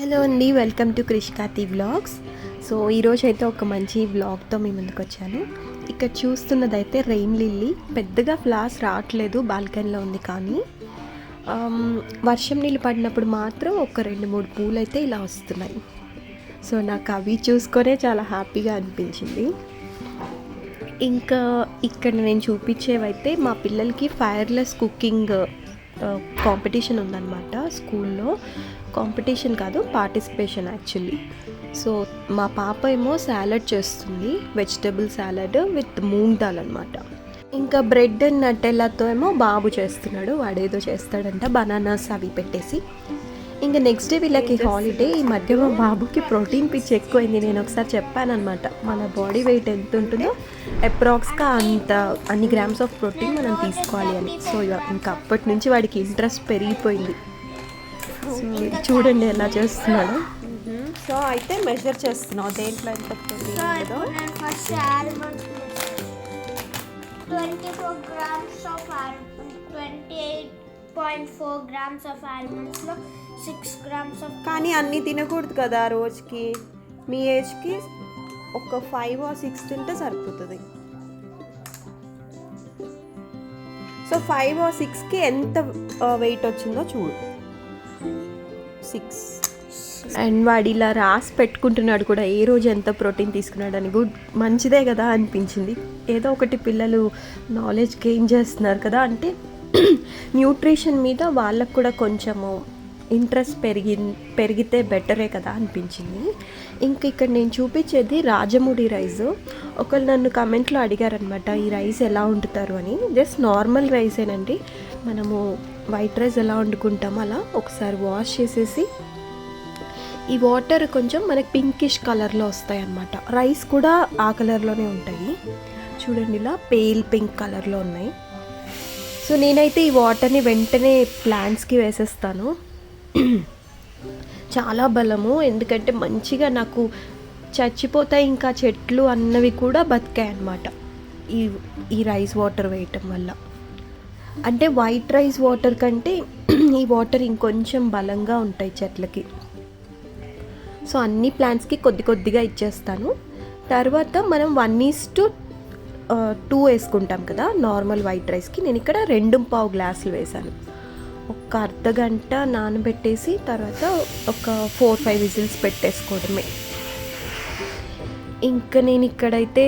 Hello అండి welcome to క్రిష్కాతి vlogs so ఈరోజు అయితే ఒక మంచి వ్లాగ్తో మీ ముందుకు వచ్చాను. ఇక్కడ చూస్తున్నదైతే రెయిన్ లిల్లీ పెద్దగా ఫ్లాస్ రావట్లేదు బాల్కనీలో ఉంది కానీ. వర్షం నీళ్ళు పడినప్పుడు మాత్రం ఒక రెండు మూడు పూలు అయితే ఇలా వస్తున్నాయి. సో నాకు అవి చూసుకొనే చాలా హ్యాపీగా అనిపించింది. ఇంకా ఇక్కడ నేను చూపించేవైతే మా పిల్లలకి ఫైర్లెస్ కుకింగ్ కాంపిటీషన్ ఉందన్నమాట స్కూల్లో. కాంపిటీషన్ కాదు పార్టిసిపేషన్ యాక్చువల్లీ. సో మా పాప ఏమో సాలడ్ చేస్తుంది vegetable salad with moong dal అనమాట ఇంకా బ్రెడ్ అండ్ నట్టెల్లాతో ఏమో బాబు చేస్తున్నాడు వాడేదో చేస్తాడంట బనానాస్ అవి పెట్టేసి. ఇంకా నెక్స్ట్ డే వీళ్ళకి హాలిడే ఈ మధ్య మా బాబుకి ప్రోటీన్ పిచ్ ఎక్కువైంది నేను ఒకసారి చెప్పానమాట మన బాడీ వెయిట్ ఎంత ఉంటుందో అప్రాక్స్గా అంత అన్ని గ్రామ్స్ ఆఫ్ ప్రోటీన్ మనం తీసుకోవాలి అని. సో ఇంకా అప్పటి నుంచి వాడికి ఇంట్రెస్ట్ పెరిగిపోయింది. సో చూడండి ఎలా చేస్తున్నాడు. సో అయితే మెజర్ చేస్తున్నావు దేంట్లో ఎంత first almonds twenty four grams of twenty eight point four grams of ఆల్మండ్స్లో six grams of కానీ అన్నీ తినకూడదు కదా రోజుకి. మీ ఏజ్కి ఒక ఫైవ్ ఆర్ సిక్స్ తింటే సరిపోతుంది. సో ఫైవ్ ఆర్ సిక్స్కి ఎంత వెయిట్ వచ్చిందో చూడు. సిక్స్. అండ్ వాడు ఇలా రాసి పెట్టుకుంటున్నాడు కూడా ఏ రోజు ఎంత ప్రోటీన్ తీసుకున్నాడు అని. గుడ్ మంచిదే కదా అనిపించింది. ఏదో ఒకటి పిల్లలు నాలెడ్జ్ గెయిన్ చేస్తున్నారు కదా అంటే న్యూట్రిషన్ మీద వాళ్ళకు కూడా కొంచెము ఇంట్రెస్ట్ పెరిగి పెరిగితే బెటరే కదా అనిపించింది. ఇంక ఇక్కడ నేను చూపించేది రాజముడి రైస్. ఒకరు నన్ను కమెంట్లో అడిగారనమాట ఈ రైస్ ఎలా వండుతారు అని. జస్ట్ నార్మల్ రైసేనండి. మనము వైట్ రైస్ ఎలా వండుకుంటాం అలా ఒకసారి వాష్ చేసేసి ఈ వాటర్ కొంచెం మనకి పింకిష్ కలర్లో వస్తాయి అన్నమాట రైస్ కూడా ఆ కలర్లోనే ఉంటాయి. చూడండి ఇలా పేల్ పింక్ కలర్లో ఉన్నాయి. సో నేనైతే ఈ వాటర్ని వెంటనే ప్లాంట్స్కి వేసేస్తాను. చాలా బలము ఎందుకంటే మంచిగా నాకు చచ్చిపోతాయి ఇంకా చెట్లు అన్నవి కూడా బతికాయి అన్నమాట ఈ ఈ రైస్ వాటర్ వేయటం వల్ల. అంటే వైట్ రైస్ వాటర్ కంటే ఈ వాటర్ ఇంకొంచెం బలంగా ఉంటాయి చెట్లకి. సో అన్ని ప్లాంట్స్కి కొద్ది కొద్దిగా ఇచ్చేస్తాను. తర్వాత మనం వన్ ఈస్ టు టూ వేసుకుంటాం కదా నార్మల్ వైట్ రైస్కి నేను ఇక్కడ రెండు పావు గ్లాసులు వేసాను ఒక అర్ధ గంట నానబెట్టేసి తర్వాత ఒక ఫోర్ ఫైవ్ విజిల్స్ పెట్టేసుకోవడమే. ఇంకా నేను ఇక్కడైతే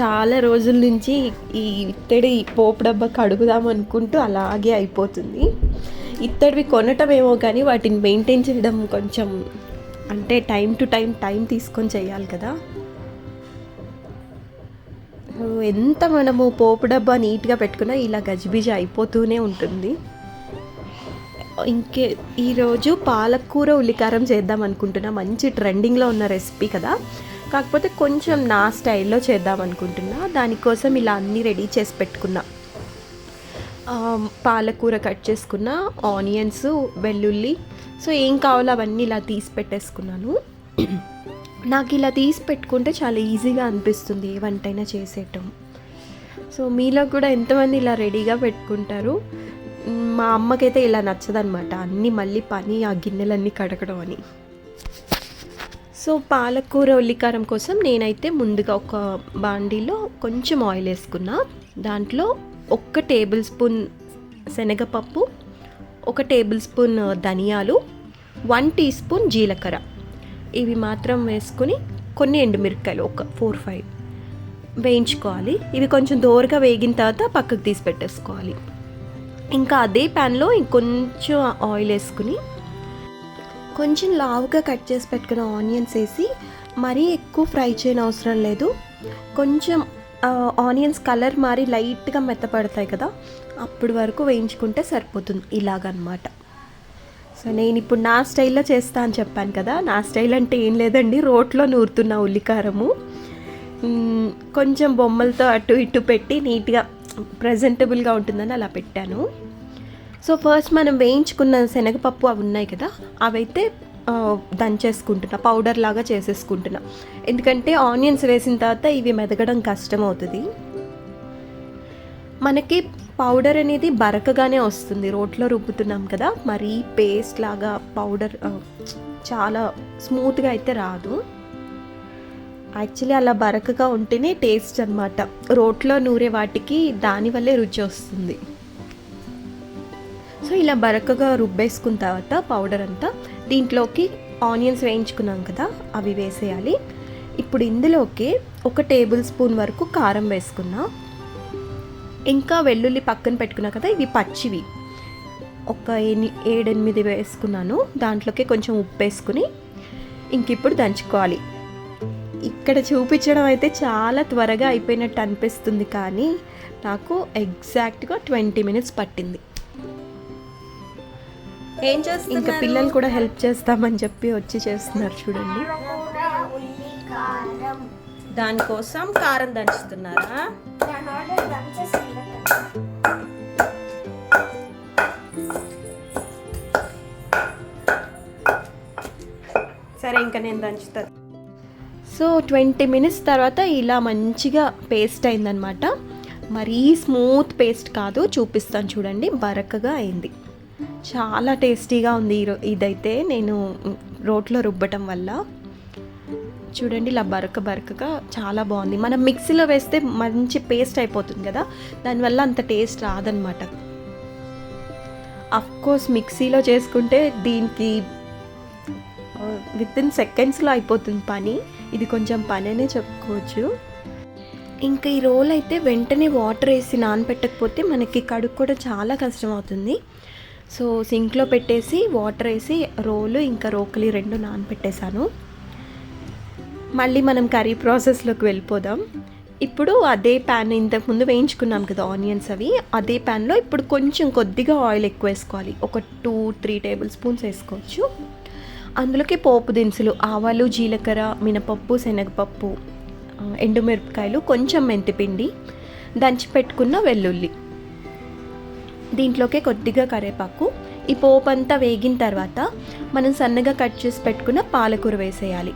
చాలా రోజుల నుంచి ఈ ఇత్తడి పోపు డబ్బా కడుగుదాం అనుకుంటూ అలాగే అయిపోతుంది. ఇత్తడివి కొనటం ఏమో కానీ వాటిని మెయింటైన్ చేయడం కొంచెం అంటే టైం టు టైం టైం తీసుకొని చేయాలి కదా. ఎంత మనము పోపు డబ్బా నీట్గా పెట్టుకున్నా ఇలా గజిబిజి అయిపోతూనే ఉంటుంది. ఇంకే ఈరోజు పాలకూర ఉల్లికారం చేద్దాం అనుకుంటున్నా. మంచి ట్రెండింగ్లో ఉన్న రెసిపీ కదా. కాకపోతే కొంచెం నా స్టైల్లో చేద్దాం అనుకుంటున్నా. దానికోసం ఇలా అన్నీ రెడీ చేసి పెట్టుకున్నా. పాలకూర కట్ చేసుకున్న ఆనియన్స్ వెల్లుల్లి. సో ఏం కావాలో అవన్నీ ఇలా తీసి పెట్టేసుకున్నాను. నాకు ఇలా తీసి పెట్టుకుంటే చాలా ఈజీగా అనిపిస్తుంది ఏ వంటైనా చేసేయటం. సో మీలో కూడా ఎంతమంది ఇలా రెడీగా పెట్టుకుంటారు? మా అమ్మకైతే ఇలా నచ్చదనమాట అన్నీ మళ్ళీ పని ఆ గిన్నెలన్నీ కడగడం అని. సో పాలకూర ఉల్లికారం కోసం నేనైతే ముందుగా ఒక బాండీలో కొంచెం ఆయిల్ వేసుకున్నా. దాంట్లో ఒక్క టేబుల్ స్పూన్ శనగపప్పు ఒక టేబుల్ స్పూన్ ధనియాలు వన్ టీ స్పూన్ జీలకర్ర. ఇవి మాత్రం వేసుకుని కొన్ని ఎండుమిరపకాయలు ఒక ఫోర్ ఫైవ్ వేయించుకోవాలి. ఇవి కొంచెం దోరగా వేగిన తర్వాత పక్కకు తీసి పెట్టేసుకోవాలి. ఇంకా అదే ప్యాన్లో ఇంకొంచెం ఆయిల్ వేసుకుని కొంచెం లావుగా కట్ చేసి పెట్టుకున్న ఆనియన్స్ వేసి మరీ ఎక్కువ ఫ్రై చేయని అవసరం లేదు. కొంచెం ఆనియన్స్ కలర్ మారి లైట్గా మెత్తపడతాయి కదా అప్పటి వరకు వేయించుకుంటే సరిపోతుంది. ఇలాగనమాట. సో నేను ఇప్పుడు నా స్టైల్లో చేస్తా అని చెప్పాను కదా నా స్టైల్ అంటే ఏం లేదండి. రోట్లో నూరుతున్న ఉల్లికారము. కొంచెం బొమ్మలతో అటు ఇటు పెట్టి నీట్గా ప్రజెంటబుల్గా ఉంటుందని అలా పెట్టాను. సో ఫస్ట్ మనం వేయించుకున్న శనగపప్పు అవి ఉన్నాయి కదా అవైతే దంచేసుకుంటున్నా పౌడర్ లాగా చేసేసుకుంటున్నా. ఎందుకంటే ఆనియన్స్ వేసిన తర్వాత ఇవి మెదగడం కష్టం అవుతుంది మనకి పౌడర్ అనేది బరకగానే వస్తుంది. రోట్లో రుబ్బుతున్నాం కదా మరీ పేస్ట్ లాగా పౌడర్ చాలా స్మూత్గా అయితే రాదు. యాక్చువల్లీ అలా బరకగా ఉంటేనే టేస్ట్ అనమాట రోట్లో నూరే వాటికి దానివల్లే రుచి వస్తుంది. సో ఇలా బరకగా రుబ్బేసుకున్న తర్వాత పౌడర్ అంతా దీంట్లోకి ఆనియన్స్ వేయించుకున్నాం కదా అవి వేసేయాలి. ఇప్పుడు ఇందులోకి ఒక టేబుల్ స్పూన్ వరకు కారం వేసుకున్నా. ఇంకా వెల్లుల్లి పక్కన పెట్టుకున్నా కదా ఇవి పచ్చివి. ఒక ఎని ఏడెనిమిది వేసుకున్నాను దాంట్లోకి కొంచెం ఉప్పు వేసుకుని ఇంక ఇప్పుడు దంచుకోవాలి. ఇక్కడ చూపించడం అయితే చాలా త్వరగా అయిపోయినట్టు అనిపిస్తుంది కానీ నాకు ఎగ్జాక్ట్గా ట్వంటీ మినిట్స్ పట్టింది. ఏం చేస్తున్నారు? ఇంకా పిల్లలు కూడా హెల్ప్ చేస్తామని చెప్పి వచ్చి చేస్తున్నారు చూడండి. దానికోసం కారం దంచుతున్నారా? సరే ఇంకా నేను దంచుతాను సో ట్వంటీ మినిట్స్ తర్వాత ఇలా మంచిగా పేస్ట్ అయిందనమాట మరీ స్మూత్ పేస్ట్ కాదు చూపిస్తాను చూడండి. బరకగా అయింది. చాలా టేస్టీగా ఉంది ఇదైతే నేను రోట్లో రుబ్బటం వల్ల. చూడండి ఇలా బరక బరకగా చాలా బాగుంది. మనం మిక్సీలో వేస్తే మంచి పేస్ట్ అయిపోతుంది కదా దానివల్ల అంత టేస్ట్ రాదనమాట కోర్స్ మిక్సీలో చేసుకుంటే దీనికి విత్ ఇన్ సెకండ్స్లో అయిపోతుంది పని. ఇది కొంచెం పని అనే చెప్పుకోవచ్చు. ఇంకా ఈ రోల్ అయితే వెంటనే వాటర్ వేసి నానబెట్టకపోతే మనకి కడుక్కోవడం చాలా కష్టం అవుతుంది సో సింక్లో పెట్టేసి వాటర్ వేసి రోలు ఇంకా రోకలి రెండు నానబెట్టేశాను మళ్ళీ మనం కర్రీ ప్రాసెస్లోకి వెళ్ళిపోదాం. ఇప్పుడు అదే ప్యాన్ ఇంతకుముందు వేయించుకున్నాం కదా ఆనియన్స్ అవి. అదే ప్యాన్లో ఇప్పుడు కొంచెం కొద్దిగా ఆయిల్ ఎక్కువ వేసుకోవాలి. ఒక టూ త్రీ టేబుల్ స్పూన్స్ వేసుకోవచ్చు. అందులోకి పోపు దినుసులు ఆవాలు జీలకర్ర మినపప్పు శనగపప్పు ఎండుమిరపకాయలు కొంచెం మెంతిపిండి దంచి పెట్టుకున్న వెల్లుల్లి. దీంట్లోకే కొద్దిగా కరివేపాకు ఈ పోపు అంతా వేగిన తర్వాత మనం సన్నగా కట్ చేసి పెట్టుకున్న పాలకూర వేసేయాలి.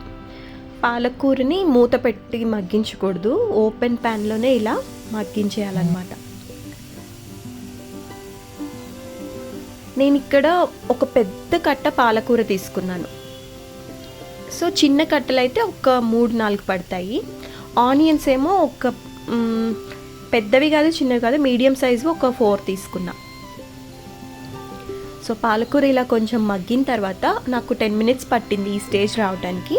పాలకూరని మూత పెట్టి మగ్గించకూడదు. ఓపెన్ ప్యాన్లోనే ఇలా మగ్గించేయాలన్నమాట. నేను ఇక్కడ ఒక పెద్ద కట్ట పాలకూర తీసుకున్నాను. సో చిన్న కట్టలు అయితే ఒక మూడు నాలుగు పడతాయి. ఆనియన్స్ ఏమో ఒక పెద్దవి కాదు చిన్నవి కాదు మీడియం సైజు ఒక ఫోర్ తీసుకున్నా. సో పాలకూర ఇలా కొంచెం మగ్గిన తర్వాత నాకు టెన్ మినిట్స్ పట్టింది ఈ స్టేజ్ రావడానికి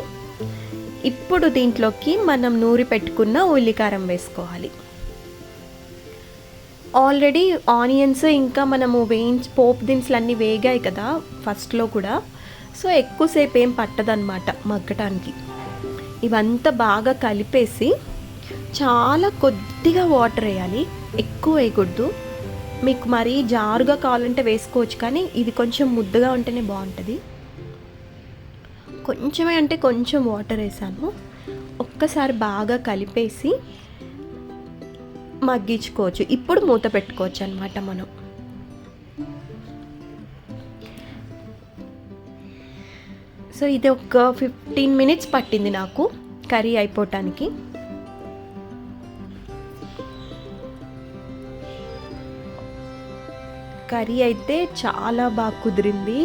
ఇప్పుడు దీంట్లోకి మనం నూరి పెట్టుకున్న ఉల్లికారం వేసుకోవాలి. ఆల్రెడీ ఆనియన్స్ ఇంకా మనము వేయించి పోపు దినుసులు అన్నీ వేగాయి కదా ఫస్ట్లో కూడా. సో ఎక్కువసేపు ఏం పట్టదనమాట మగ్గటానికి. ఇవంతా బాగా కలిపేసి చాలా కొద్దిగా వాటర్ వేయాలి ఎక్కువ వేయకూడదు. మీకు మరీ జారుగా కావాలంటే వేసుకోవచ్చు కానీ ఇది కొంచెం ముద్దగా ఉంటేనే బాగుంటుంది. కొంచెమే అంటే కొంచెం వాటర్ వేసాను. ఒక్కసారి బాగా కలిపేసి మగ్గించుకోవచ్చు. ఇప్పుడు మూత పెట్టుకోవచ్చు అనమాట మనం. సో ఇది ఒక ఫిఫ్టీన్ మినిట్స్ పట్టింది నాకు కర్రీ అయిపోవటానికి. కర్రీ అయితే చాలా బాగా కుదిరింది.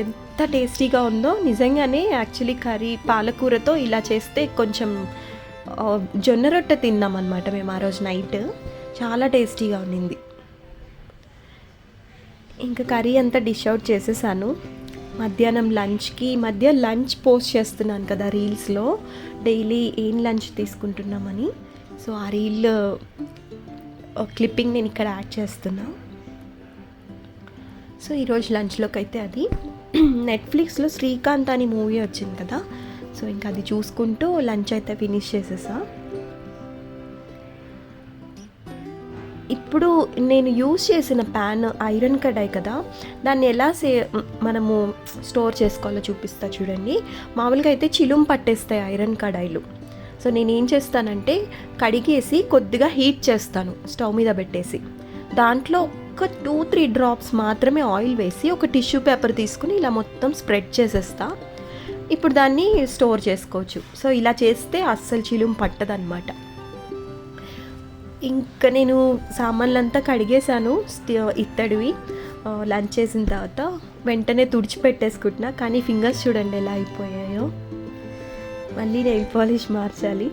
ఎంత టేస్టీగా ఉందో నిజంగానే యాక్చువల్లీ కర్రీ పాలకూరతో ఇలా చేస్తే కొంచెం జొన్న రొట్టె తిన్నాం అనమాట మేము ఆ రోజు నైట్. చాలా టేస్టీగా ఉండింది. ఇంకా కర్రీ అంతా డిష్ అవుట్ చేసేసాను. మధ్యాహ్నం లంచ్కి మధ్య లంచ్ పోస్ట్ చేస్తున్నాను కదా రీల్స్లో. డైలీ ఏం లంచ్ తీసుకుంటున్నామని. సో ఆ రీల్ క్లిప్పింగ్ నేను ఇక్కడ యాడ్ చేస్తున్నాను సో ఈరోజు లంచ్లోకి అయితే అది. నెట్ఫ్లిక్స్లో శ్రీకాంత్ అని మూవీ వచ్చింది కదా. సో ఇంకా అది చూసుకుంటూ లంచ్ అయితే ఫినిష్ చేసేసా. ఇప్పుడు నేను యూజ్ చేసిన ప్యాన్ ఐరన్ కడాయి కదా. దాన్ని ఎలా సే మనము స్టోర్ చేసుకోవాలో చూపిస్తా చూడండి. మామూలుగా అయితే చిలుం పట్టేస్తాయి ఐరన్ కడాయిలు. సో నేను ఏం చేస్తానంటే కడిగేసి కొద్దిగా హీట్ చేస్తాను స్టవ్ మీద పెట్టేసి. దాంట్లో ఒక టూ త్రీ డ్రాప్స్ మాత్రమే ఆయిల్ వేసి ఒక టిష్యూ పేపర్ తీసుకుని ఇలా మొత్తం స్ప్రెడ్ చేసేస్తా. ఇప్పుడు దాన్ని స్టోర్ చేసుకోవచ్చు. సో ఇలా చేస్తే అస్సలు చిలుం పట్టదనమాట ఇంకా నేను సామాన్లంతా కడిగేశాను ఇత్తడివి. లంచ్ చేసిన తర్వాత వెంటనే తుడిచిపెట్టేసుకుంటున్నా కానీ ఫింగర్స్ చూడండి ఎలా అయిపోయాయో. మళ్ళీ నెయిల్ పాలిష్ మార్చాలి.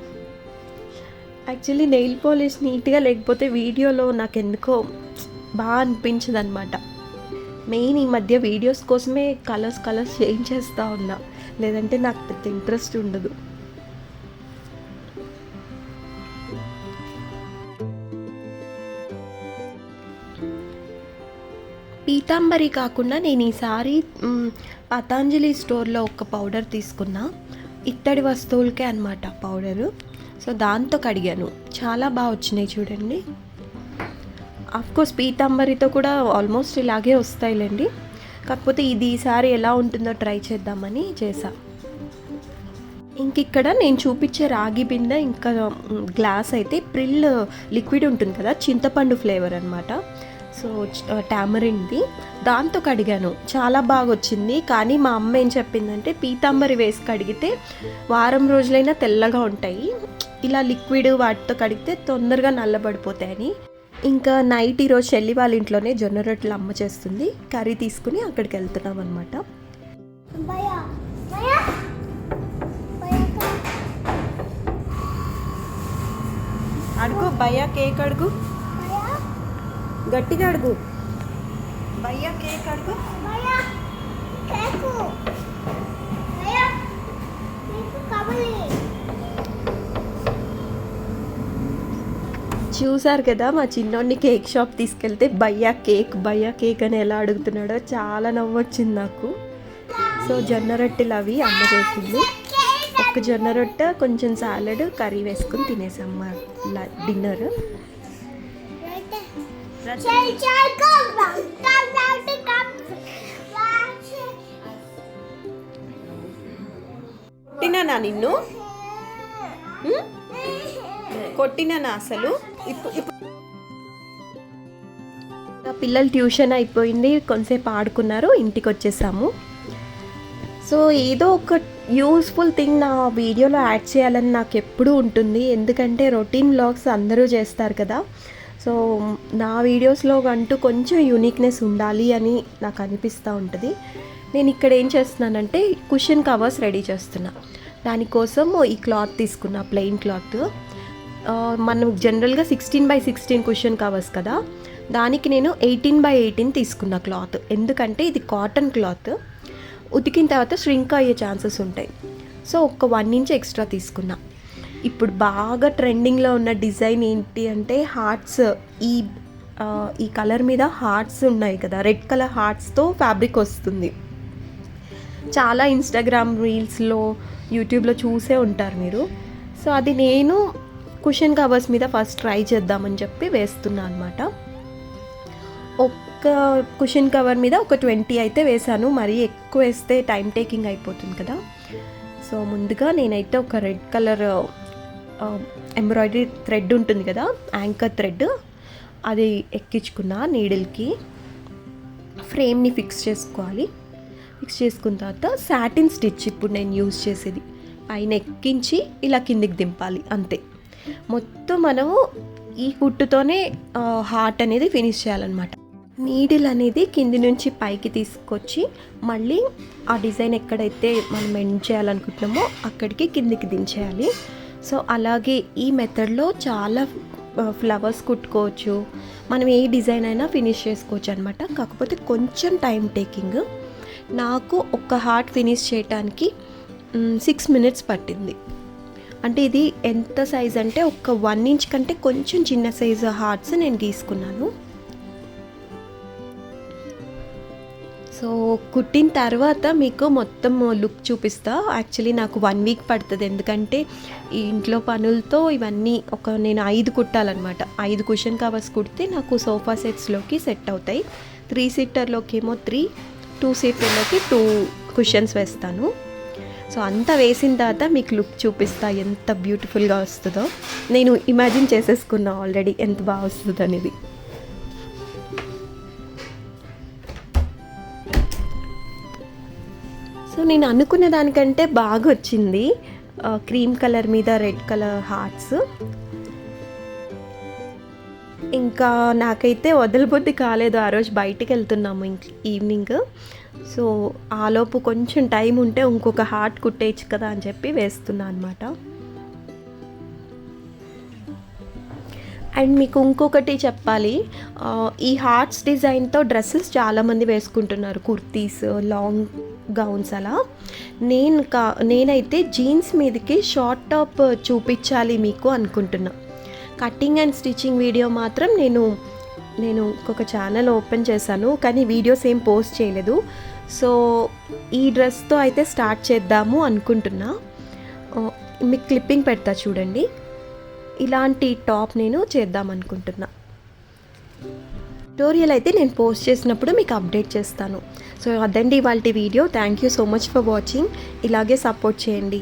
యాక్చువల్లీ నెయిల్ పాలిష్ నీట్గా లేకపోతే వీడియోలో నాకు ఎందుకో బాగా అనిపించింది అనమాట మెయిన్ ఈ మధ్య వీడియోస్ కోసమే కలర్స్ కలర్స్ చేంజ్ చేస్తూ ఉన్నా. లేదంటే నాకు పెద్ద ఇంట్రెస్ట్ ఉండదు. పీతాంబరి కాకుండా నేను ఈసారి పతాంజలి స్టోర్లో ఒక పౌడర్ తీసుకున్నా. ఇత్తడి వస్తువులకే అనమాట పౌడరు. సో దాంతో కడిగాను. చాలా బాగా వచ్చినాయి చూడండి. కోర్స్ పీతాంబరితో కూడా ఆల్మోస్ట్ ఇలాగే వస్తాయిలేండి. కాకపోతే ఇది ఈసారి ఎలా ఉంటుందో ట్రై చేద్దామని చేసా ఇంక ఇక్కడ నేను చూపించే రాగి బిందె ఇంకా గ్లాస్ అయితే ప్రిల్ లిక్విడ్ ఉంటుంది కదా చింతపండు ఫ్లేవర్ అనమాట సో టామరింది దాంతో కడిగాను. చాలా బాగా వచ్చింది కానీ మా అమ్మ ఏం చెప్పిందంటే పీతాంబరి వేసి కడిగితే వారం రోజులైనా తెల్లగా ఉంటాయి. ఇలా లిక్విడ్ వాటితో కడిగితే తొందరగా నల్లబడిపోతాయని. ఇంకా నైట్ ఈరోజు చెల్లి వాళ్ళ ఇంట్లోనే జొన్న రొట్టెలు అమ్మ చేస్తుంది. కర్రీ తీసుకుని అక్కడికి వెళ్తున్నాం అనమాట అడుగు భయ్య కేక్ అడుగు. భయ గట్టిగా అడుగు. భయ్య కేక్ అడుగు. కేకు భయ కేకు కావాలి చూసారు కదా మా చిన్నోడిని కేక్ షాప్ తీసుకెళ్తే భయ్యా కేక్ భయ్యా కేక్ అని ఎలా అడుగుతున్నాడో చాలా నవ్వొచ్చింది నాకు. సో జొన్న రొట్టెలు అవి అమ్మ చేసింది. ఒక జొన్న రొట్టె కొంచెం సాలడ్ కర్రీ వేసుకుని తినేసాం మా డిన్నర్. కొట్టినా కొట్టినానా నిన్ను? కొట్టినా కొట్టినానా అసలు? పిల్లలు ట్యూషన్ అయిపోయింది కొంతసేపు ఆడుకున్నారు ఇంటికి వచ్చేసాము సో ఏదో ఒక యూస్ఫుల్ థింగ్ నా వీడియోలో యాడ్ చేయాలని నాకు ఎప్పుడూ ఉంటుంది. ఎందుకంటే రొటీన్ బ్లాగ్స్ అందరూ చేస్తారు కదా. సో నా వీడియోస్లో అంటూ కొంచెం యూనిక్నెస్ ఉండాలి అని నాకు అనిపిస్తూ ఉంటుంది. నేను ఇక్కడ ఏం చేస్తున్నానంటే కుషన్ కవర్స్ రెడీ చేస్తున్నా. దానికోసం ఈ క్లాత్ తీసుకున్నా ప్లెయిన్ క్లాత్ మనం జనరల్గా sixteen by sixteen cushion covers కదా. దానికి నేను ఎయిటీన్ బై ఎయిటీన్ తీసుకున్న క్లాత్ ఎందుకంటే ఇది కాటన్ క్లాత్ ఉతికిన తర్వాత ష్రింక్ అయ్యే ఛాన్సెస్ ఉంటాయి. సో ఒక వన్ ఇంచ్ ఎక్స్ట్రా తీసుకున్నా. ఇప్పుడు బాగా ట్రెండింగ్లో ఉన్న డిజైన్ ఏంటి అంటే హార్ట్స్ ఈ ఈ కలర్ మీద హార్ట్స్ ఉన్నాయి కదా. రెడ్ కలర్ హార్ట్స్తో ఫ్యాబ్రిక్ వస్తుంది. చాలా ఇన్స్టాగ్రామ్ రీల్స్లో యూట్యూబ్లో చూసే ఉంటారు మీరు. సో అది నేను కుషన్ కవర్స్ మీద ఫస్ట్ ట్రై చేద్దామని చెప్పి వేస్తున్నా అనమాట ఒక్క కుషన్ కవర్ మీద ఒక ట్వంటీ అయితే వేశాను. మరీ ఎక్కువ వేస్తే టైం టేకింగ్ అయిపోతుంది కదా. సో ముందుగా నేనైతే ఒక రెడ్ కలర్ ఎంబ్రాయిడరీ థ్రెడ్ ఉంటుంది కదా యాంకర్ థ్రెడ్. అది ఎక్కించుకున్నా నీడిల్కి. ఫ్రేమ్ని ఫిక్స్ చేసుకోవాలి. ఫిక్స్ చేసుకున్న తర్వాత సాటిన్ స్టిచ్ ఇప్పుడు నేను యూజ్ చేసేది. పైన ఎక్కించి ఇలా కిందికి దింపాలి అంతే. మొత్తం మనము ఈ కుట్టుతోనే హార్ట్ అనేది ఫినిష్ చేయాలన్నమాట. నీడిల్ అనేది కింది నుంచి పైకి తీసుకొచ్చి మళ్ళీ ఆ డిజైన్ ఎక్కడైతే మనం ఎండ్ చేయాలనుకుంటున్నామో అక్కడికి కిందికి దించేయాలి. సో అలాగే ఈ మెథడ్లో చాలా ఫ్లవర్స్ కుట్టుకోవచ్చు. మనం ఏ డిజైన్ అయినా ఫినిష్ చేసుకోవచ్చు అనమాట కాకపోతే కొంచెం టైం టేకింగ్ నాకు ఒక హార్ట్ ఫినిష్ చేయటానికి సిక్స్ మినిట్స్ పట్టింది. అంటే ఇది ఎంత సైజ్ అంటే ఒక వన్ ఇంచ్ కంటే కొంచెం చిన్న సైజు హార్ట్స్ నేను గీసుకున్నాను. సో కుట్టిన తర్వాత మీకు మొత్తం లుక్ చూపిస్తా. యాక్చువల్లీ నాకు వన్ వీక్ పడుతుంది. ఎందుకంటే ఈ ఇంట్లో పనులతో ఇవన్నీ ఒక నేను ఐదు కుట్టాలన్నమాట. ఐదు కుషన్ కవర్స్ కుడితే నాకు సోఫా సెట్స్లోకి సెట్ అవుతాయి. త్రీ సీటర్లోకి ఏమో త్రీ టూ సీటర్లోకి టూ కుషన్స్ వేస్తాను. సో అంతా వేసిన తర్వాత మీకు లుక్ చూపిస్తా ఎంత బ్యూటిఫుల్గా వస్తుందో. నేను ఇమాజిన్ చేసేసుకున్నా ఆల్రెడీ ఎంత బాగా వస్తుంది అనేది. సో నేను అనుకున్న దానికంటే బాగా వచ్చింది క్రీమ్ కలర్ మీద రెడ్ కలర్ హార్ట్స్. ఇంకా నాకైతే వదలబుద్ధి కాలేదు ఆ రోజు బయటికి వెళ్తున్నాము ఇంక ఈవినింగ్. సో ఆలోపు కొంచెం టైం ఉంటే ఇంకొక హార్ట్ కుట్టేయచ్చు కదా అని చెప్పి వేస్తున్నా అనమాట అండ్ మీకు ఇంకొకటి చెప్పాలి. ఈ హార్ట్స్ డిజైన్తో డ్రెస్సెస్ చాలామంది వేసుకుంటున్నారు కుర్తీస్ లాంగ్ గౌన్స్ అలా. నేను కా నేనైతే జీన్స్ మీదకి షార్ట్ టాప్ చూపించాలి మీకు అనుకుంటున్నా. కటింగ్ అండ్ స్టిచ్చింగ్ వీడియో మాత్రం నేను నేను ఇంకొక ఛానల్ ఓపెన్ చేశాను కానీ వీడియోస్ ఏం పోస్ట్ చేయలేదు. సో ఈ డ్రెస్తో అయితే స్టార్ట్ చేద్దాము అనుకుంటున్నా. మీకు క్లిప్పింగ్ పెడతా చూడండి. ఇలాంటి టాప్ నేను చేద్దాం అనుకుంటున్నా. ట్యూటోరియల్ అయితే నేను పోస్ట్ చేసినప్పుడు మీకు అప్డేట్ చేస్తాను. సో అదండి ఇవాళ video thank you so much for watching ఇలాగే సపోర్ట్ చేయండి.